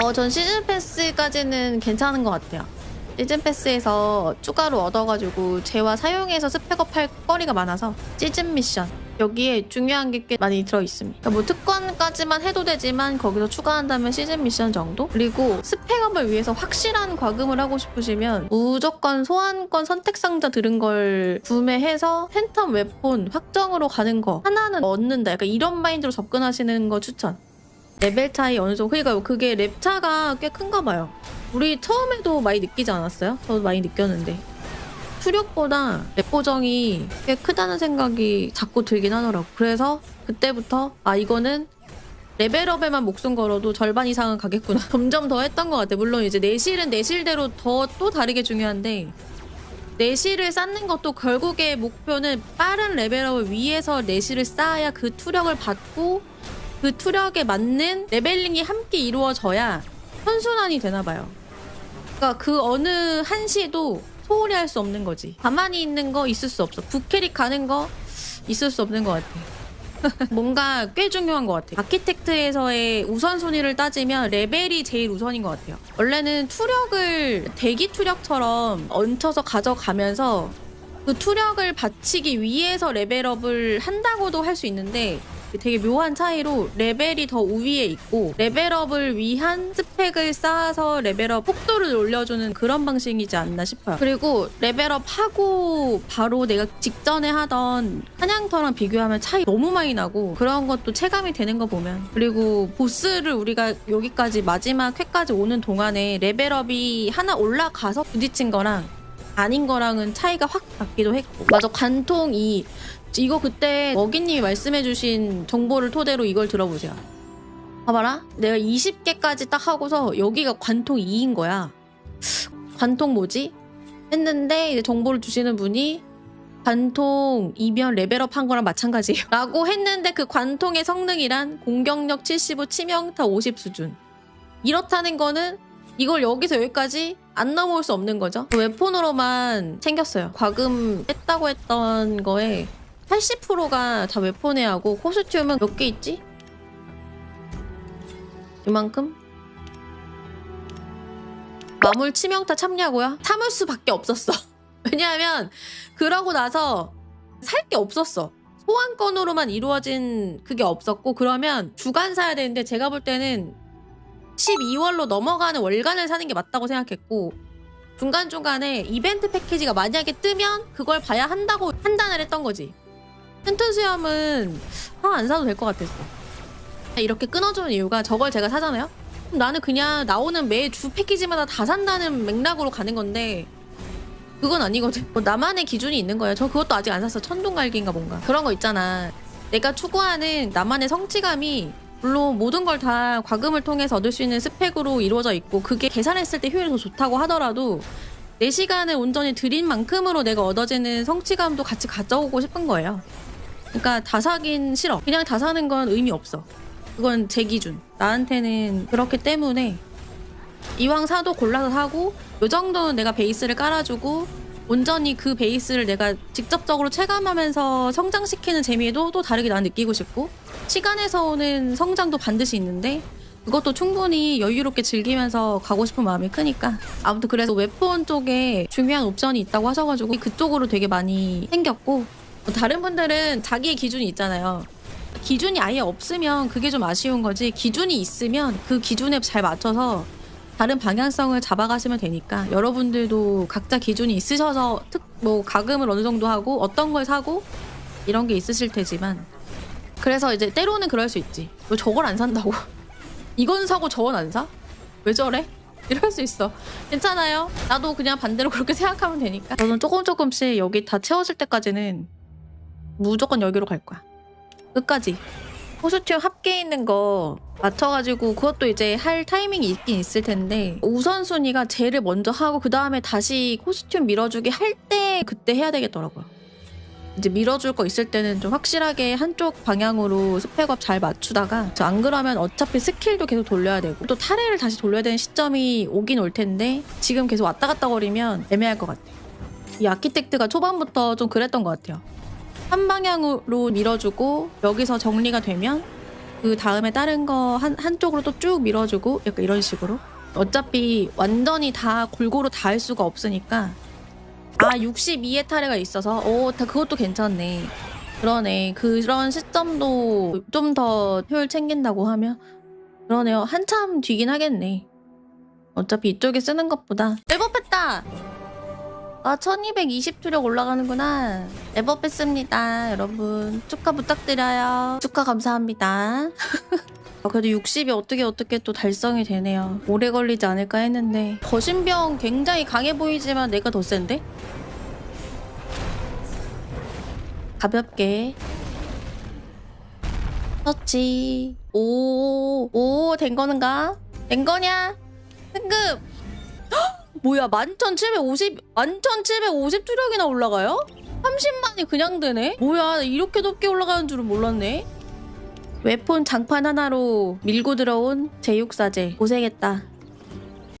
어, 전 시즌 패스까지는 괜찮은 것 같아요. 시즌 패스에서 추가로 얻어가지고 재화 사용해서 스펙업 할 거리가 많아서 시즌 미션 여기에 중요한 게 꽤 많이 들어있습니다. 그러니까 뭐 특권까지만 해도 되지만 거기서 추가한다면 시즌 미션 정도? 그리고 스펙업을 위해서 확실한 과금을 하고 싶으시면 무조건 소환권 선택 상자 들은 걸 구매해서 팬텀 웹폰 확정으로 가는 거 하나는 얻는다. 약간 이런 마인드로 접근하시는 거 추천. 레벨 차이 어느 정도 그러니까 그게 랩 차가 꽤 큰가 봐요. 우리 처음에도 많이 느끼지 않았어요? 저도 많이 느꼈는데 수력보다 랩 보정이 꽤 크다는 생각이 자꾸 들긴 하더라고. 그래서 그때부터 아 이거는 레벨업에만 목숨 걸어도 절반 이상은 가겠구나. 점점 더 했던 것 같아. 물론 이제 내실은 내실대로 더 또 다르게 중요한데 내실을 쌓는 것도 결국에 목표는 빠른 레벨업을 위해서 내실을 쌓아야 그 투력을 받고 그 투력에 맞는 레벨링이 함께 이루어져야 선순환이 되나 봐요. 그러니까 그 어느 한시도 소홀히 할 수 없는 거지. 가만히 있는 거 있을 수 없어. 부캐릭 가는 거 있을 수 없는 것 같아. 뭔가 꽤 중요한 것 같아. 아키텍트에서의 우선순위를 따지면 레벨이 제일 우선인 것 같아요. 원래는 투력을 대기 투력처럼 얹혀서 가져가면서 그 투력을 바치기 위해서 레벨업을 한다고도 할 수 있는데 되게 묘한 차이로 레벨이 더 우위에 있고 레벨업을 위한 스펙을 쌓아서 레벨업 속도를 올려주는 그런 방식이지 않나 싶어요. 그리고 레벨업 하고 바로 내가 직전에 하던 한양터랑 비교하면 차이 너무 많이 나고 그런 것도 체감이 되는 거 보면 그리고 보스를 우리가 여기까지 마지막 회까지 오는 동안에 레벨업이 하나 올라가서 부딪힌 거랑 아닌 거랑은 차이가 확 나기도 했고 맞아 관통 이 이거 그때 먹이님이 말씀해주신 정보를 토대로 이걸 들어보세요. 봐봐라. 내가 20개까지 딱 하고서 여기가 관통 2인 거야. 관통 뭐지? 했는데 이제 정보를 주시는 분이 관통 이면 레벨업 한 거랑 마찬가지예요. 라고 했는데 그 관통의 성능이란 공격력 75, 치명타 50 수준. 이렇다는 거는 이걸 여기서 여기까지 안 넘어올 수 없는 거죠. 웹폰으로만 챙겼어요. 과금 뺐다고 했던 거에 80%가 다 웹폰에 하고 코스튬은 몇 개 있지? 이만큼? 마물 치명타 참냐고요? 참을 수밖에 없었어. 왜냐하면 그러고 나서 살 게 없었어. 소환권으로만 이루어진 그게 없었고 그러면 주간 사야 되는데 제가 볼 때는 12월로 넘어가는 월간을 사는 게 맞다고 생각했고 중간중간에 이벤트 패키지가 만약에 뜨면 그걸 봐야 한다고 판단을 했던 거지. 튼튼 수염은 아, 안 사도 될 것 같았어. 이렇게 끊어주는 이유가 저걸 제가 사잖아요? 나는 그냥 나오는 매 주 패키지마다 다 산다는 맥락으로 가는 건데 그건 아니거든. 뭐 나만의 기준이 있는 거예요. 저 그것도 아직 안 샀어. 천둥갈기인가 뭔가. 그런 거 있잖아. 내가 추구하는 나만의 성취감이 물론 모든 걸 다 과금을 통해서 얻을 수 있는 스펙으로 이루어져 있고 그게 계산했을 때 효율이 더 좋다고 하더라도 내 시간을 온전히 들인 만큼으로 내가 얻어지는 성취감도 같이 가져오고 싶은 거예요. 그러니까 다 사긴 싫어. 그냥 다 사는 건 의미 없어. 그건 제 기준. 나한테는 그렇기 때문에 이왕 사도 골라서 사고 요 정도는 내가 베이스를 깔아주고 온전히 그 베이스를 내가 직접적으로 체감하면서 성장시키는 재미도 또 다르게 난 느끼고 싶고 시간에서 오는 성장도 반드시 있는데 그것도 충분히 여유롭게 즐기면서 가고 싶은 마음이 크니까. 아무튼 그래서 웹폰 쪽에 중요한 옵션이 있다고 하셔가지고 그쪽으로 되게 많이 생겼고 뭐 다른 분들은 자기의 기준이 있잖아요. 기준이 아예 없으면 그게 좀 아쉬운 거지 기준이 있으면 그 기준에 잘 맞춰서 다른 방향성을 잡아가시면 되니까. 여러분들도 각자 기준이 있으셔서 특 뭐 가금을 어느 정도 하고 어떤 걸 사고 이런 게 있으실 테지만 그래서 이제 때로는 그럴 수 있지. 왜 저걸 안 산다고? 이건 사고 저건 안 사? 왜 저래? 이럴 수 있어. 괜찮아요. 나도 그냥 반대로 그렇게 생각하면 되니까. 저는 조금 조금씩 여기 다 채워질 때까지는 무조건 여기로 갈 거야. 끝까지. 코스튬 합계 있는 거 맞춰가지고 그것도 이제 할 타이밍이 있긴 있을 텐데 우선순위가 쟤를 먼저 하고 그 다음에 다시 코스튬 밀어주기 할 때 그때 해야 되겠더라고요. 이제 밀어줄 거 있을 때는 좀 확실하게 한쪽 방향으로 스펙업 잘 맞추다가 저안 그러면 어차피 스킬도 계속 돌려야 되고 또 타레를 다시 돌려야 되는 시점이 오긴 올 텐데 지금 계속 왔다 갔다 거리면 애매할 것 같아요. 이 아키텍트가 초반부터 좀 그랬던 것 같아요. 한 방향으로 밀어주고 여기서 정리가 되면 그 다음에 다른 거 한, 한쪽으로 또 쭉 밀어주고 약간 이런 식으로 어차피 완전히 다 골고루 다 할 수가 없으니까 아 62의 타래가 있어서? 오다 그것도 괜찮네. 그러네. 그런 시점도 좀 더 효율 챙긴다고 하면? 그러네요. 한참 뒤긴 하겠네. 어차피 이쪽에 쓰는 것보다. 레버했다 아 1220투력 올라가는구나. 레버했습니다 여러분. 축하 부탁드려요. 축하 감사합니다 아, 그래도 60이 어떻게 어떻게 또 달성이 되네요 오래 걸리지 않을까 했는데 거신병 굉장히 강해 보이지만 내가 더 센데? 가볍게 터치 오오 된 거는가? 된 거냐? 헉! 뭐야 11,750 11,750 투력이나 올라가요? 30만이 그냥 되네? 뭐야 이렇게 높게 올라가는 줄은 몰랐네 웹폰 장판 하나로 밀고 들어온 제6사제. 고생했다